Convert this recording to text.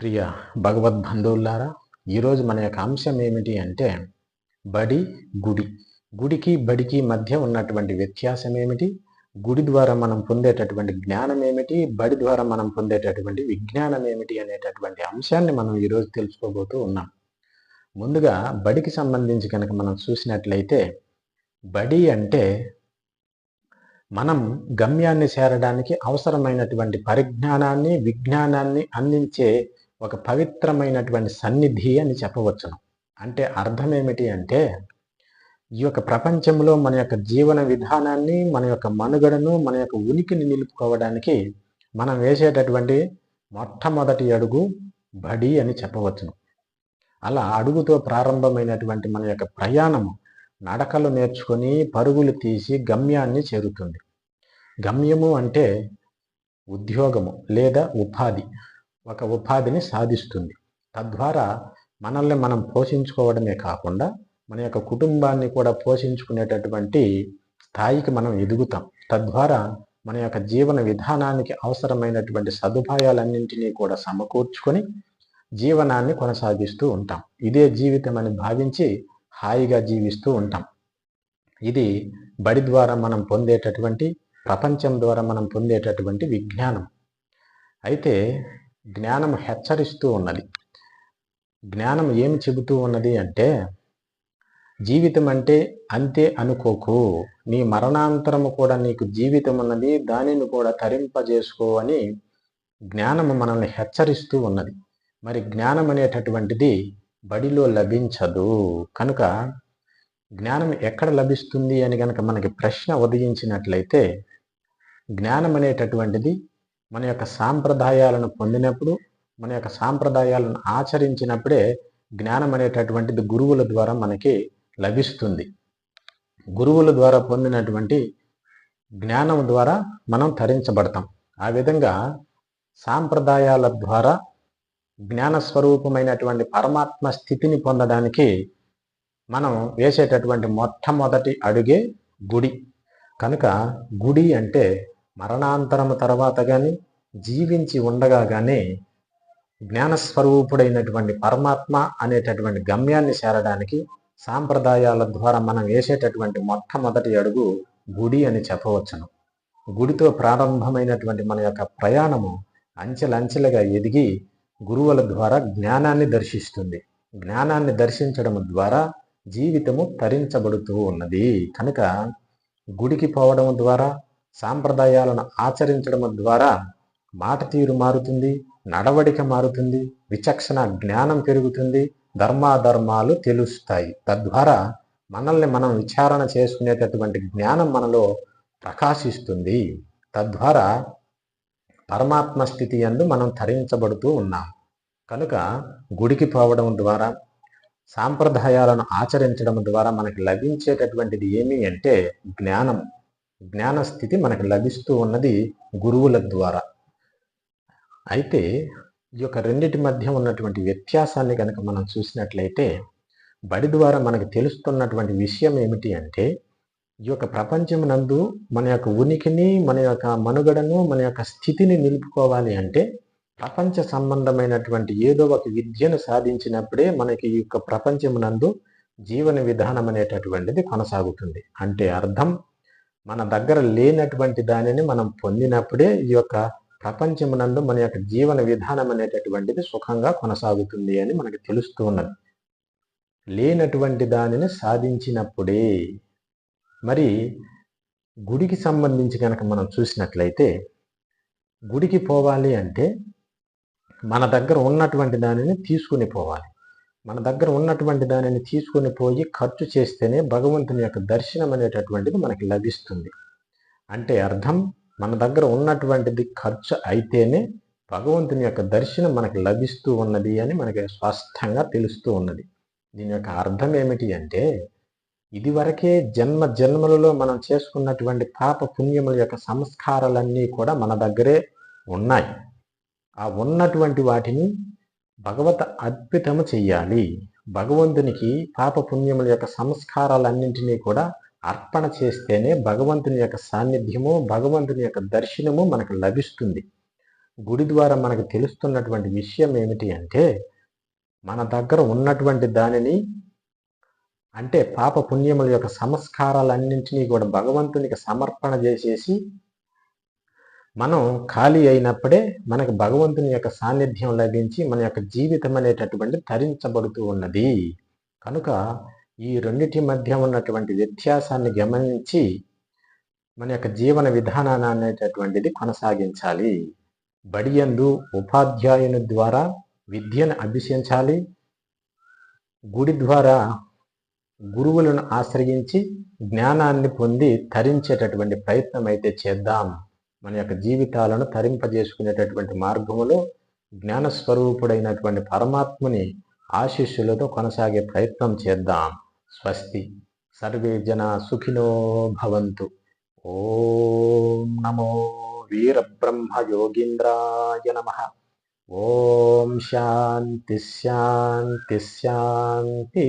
ప్రియ భగవద్బంధువులారా ఈరోజు మన యొక్క అంశం ఏమిటి అంటే బడి గుడి. గుడికి బడికి మధ్య ఉన్నటువంటి వ్యత్యాసం ఏమిటి? గుడి ద్వారా మనం పొందేటటువంటి జ్ఞానం ఏమిటి? బడి ద్వారా మనం పొందేటటువంటి విజ్ఞానం ఏమిటి అనేటటువంటి అంశాన్ని మనం ఈరోజు తెలుసుకోబోతూ ఉన్నాం. ముందుగా బడికి సంబంధించి కనుక మనం చూసినట్లయితే బడి అంటే మనం గమ్యాన్ని చేరడానికి అవసరమైనటువంటి పరిజ్ఞానాన్ని విజ్ఞానాన్ని అందించే ఒక పవిత్రమైనటువంటి సన్నిధి అని చెప్పవచ్చును. అంటే అర్థం ఏమిటి అంటే ఈ యొక్క ప్రపంచంలో మన యొక్క జీవన విధానాన్ని మన యొక్క మనుగడను మన యొక్క ఉనికిని నిలుపుకోవడానికి మనం వేసేటటువంటి మొట్టమొదటి అడుగు బడి అని చెప్పవచ్చును. అలా అడుగుతో ప్రారంభమైనటువంటి మన యొక్క ప్రయాణము నడకలు నేర్చుకొని పరుగులు తీసి గమ్యాన్ని చేరుతుంది. గమ్యము అంటే ఉద్యోగము లేదా ఉపాధి. ఒక ఉపాధిని సాధిస్తుంది. తద్వారా మనల్ని మనం పోషించుకోవడమే కాకుండా మన యొక్క కుటుంబాన్ని కూడా పోషించుకునేటటువంటి స్థాయికి మనం ఎదుగుతాం. తద్వారా మన యొక్క జీవన విధానానికి అవసరమైనటువంటి సదుపాయాలన్నింటినీ కూడా సమకూర్చుకొని జీవనాన్ని కొనసాగిస్తూ ఉంటాం. ఇదే జీవితం అని భావించి హాయిగా జీవిస్తూ ఉంటాం. ఇది బడి ద్వారా మనం పొందేటటువంటి ప్రపంచం ద్వారా మనం పొందేటటువంటి విజ్ఞానం. అయితే జ్ఞానం హెచ్చరిస్తూ ఉన్నది. జ్ఞానం ఏమి చెబుతూ ఉన్నది అంటే జీవితం అంటే అంతే అనుకోకు. నీ మరణాంతరము కూడా నీకు జీవితం ఉన్నది దానిని కూడా తరింపజేసుకో అని జ్ఞానము మనల్ని హెచ్చరిస్తూ ఉన్నది. మరి జ్ఞానం అనేటటువంటిది బడిలో లభించదు. కనుక జ్ఞానం ఎక్కడ లభిస్తుంది అని కనుక మనకి ప్రశ్న ఉదయించినట్లయితే జ్ఞానం అనేటటువంటిది మన యొక్క సాంప్రదాయాలను పొందినప్పుడు మన యొక్క సాంప్రదాయాలను ఆచరించినప్పుడే జ్ఞానం అనేటటువంటిది గురువుల ద్వారా మనకి లభిస్తుంది. గురువుల ద్వారా పొందినటువంటి జ్ఞానం ద్వారా మనం తరించబడతాం. ఆ విధంగా సాంప్రదాయాల ద్వారా జ్ఞాన స్వరూపమైనటువంటి పరమాత్మ స్థితిని పొందడానికి మనం వేసేటటువంటి మొట్టమొదటి అడుగే గుడి. కనుక గుడి అంటే మరణాంతరం తర్వాత కానీ జీవించి ఉండగా కానీ జ్ఞానస్వరూపుడైనటువంటి పరమాత్మ అనేటటువంటి గమ్యాన్ని చేరడానికి సాంప్రదాయాల ద్వారా మనం వేసేటటువంటి మొట్టమొదటి అడుగు గుడి అని చెప్పవచ్చును. గుడితో ప్రారంభమైనటువంటి మన యొక్క ప్రయాణము అంచెలంచెలుగా ఎదిగి గురువుల ద్వారా జ్ఞానాన్ని దర్శిస్తుంది. జ్ఞానాన్ని దర్శించడం ద్వారా జీవితము తరించబడుతూ ఉన్నది. కనుక గుడికి పోవడం ద్వారా సాంప్రదాయాలను ఆచరించడం ద్వారా మాట తీరు మారుతుంది నడవడిక మారుతుంది విచక్షణ జ్ఞానం పెరుగుతుంది ధర్మాధర్మాలు తెలుస్తాయి. తద్వారా మనల్ని మనం విచారణ చేసుకునేటటువంటి జ్ఞానం మనలో ప్రకాశిస్తుంది. తద్వారా పరమాత్మ స్థితి అందు మనం తరించబడుతూ ఉన్నాం. కనుక గుడికి పోవడం ద్వారా సాంప్రదాయాలను ఆచరించడం ద్వారా మనకి లభించేటటువంటిది ఏమి అంటే జ్ఞానం. జ్ఞాన స్థితి మనకు లభిస్తూ ఉన్నది గురువుల ద్వారా. అయితే ఈ యొక్క రెండిటి మధ్య ఉన్నటువంటి వ్యత్యాసాన్ని కనుక మనం చూసినట్లయితే బడి ద్వారా మనకు తెలుస్తున్నటువంటి విషయం ఏమిటి అంటే ఈ యొక్క ప్రపంచం నందు మన యొక్క ఉనికిని మన యొక్క మనుగడను మన యొక్క స్థితిని నిలుపుకోవాలి అంటే ప్రపంచ సంబంధమైనటువంటి ఏదో ఒక విద్యను సాధించినప్పుడే మనకి ఈ యొక్క ప్రపంచం నందు జీవన విధానం అనేటటువంటిది కొనసాగుతుంది. అంటే అర్థం మన దగ్గర లేనటువంటి దానిని మనం పొందినప్పుడే ఈ యొక్క ప్రపంచమునందు మన యొక్క జీవన విధానం అనేటటువంటిది సుఖంగా కొనసాగుతుంది అని మనకు తెలుస్తూ ఉన్నది. లేనటువంటి దానిని సాధించినప్పుడే మరి గుడికి సంబంధించి కనుక మనం చూసినట్లయితే గుడికి పోవాలి అంటే మన దగ్గర ఉన్నటువంటి దానిని తీసుకుని పోవాలి. మన దగ్గర ఉన్నటువంటి దానిని తీసుకుని పోయి ఖర్చు చేస్తేనే భగవంతుని యొక్క దర్శనం అనేటటువంటిది మనకి లభిస్తుంది. అంటే అర్థం మన దగ్గర ఉన్నటువంటిది ఖర్చు అయితేనే భగవంతుని యొక్క దర్శనం మనకు లభిస్తూ ఉన్నది అని మనకి స్పష్టంగా తెలుస్తూ ఉన్నది. దీని యొక్క అర్థం ఏమిటి అంటే ఇదివరకే జన్మ జన్మలలో మనం చేసుకున్నటువంటి పాప పుణ్యముల యొక్క సంస్కారాలన్నీ కూడా మన దగ్గరే ఉన్నాయి. ఆ ఉన్నటువంటి వాటిని భగవత అద్భుతము చెయ్యాలి. భగవంతునికి పాప పుణ్యముల యొక్క సంస్కారాలన్నింటినీ కూడా అర్పణ చేస్తేనే భగవంతుని యొక్క సాన్నిధ్యము భగవంతుని యొక్క దర్శనము మనకు లభిస్తుంది. గుడి ద్వారా మనకు తెలుస్తున్నటువంటి విషయం ఏమిటి అంటే మన దగ్గర ఉన్నటువంటి దానిని అంటే పాప పుణ్యముల యొక్క సంస్కారాలన్నింటినీ కూడా భగవంతునికి సమర్పణ చేసేసి మనం ఖాళీ అయినప్పుడే మనకు భగవంతుని యొక్క సాన్నిధ్యం లభించి మన యొక్క జీవితం అనేటటువంటి తరించబడుతూ ఉన్నది. కనుక ఈ రెండింటి మధ్య ఉన్నటువంటి వ్యత్యాసాన్ని గమనించి మన యొక్క జీవన విధానాన్ని అనేటటువంటిది కొనసాగించాలి. బడియందు ఉపాధ్యాయుని ద్వారా విద్యను అభ్యసించాలి. గుడి ద్వారా గురువులను ఆశ్రయించి జ్ఞానాన్ని పొంది తరించేటటువంటి ప్రయత్నం అయితే చేద్దాం. మన యొక్క జీవితాలను తరింపజేసుకునేటటువంటి మార్గములో జ్ఞానస్వరూపుడైనటువంటి పరమాత్మని ఆశీస్సులతో కొనసాగే ప్రయత్నం చేద్దాం. స్వస్తి సర్వే జనా సుఖినో భవంతు ఓం నమో వీరబ్రహ్మ యోగీంద్రాయ నమ ఓం శాంతి శాంతి శాంతి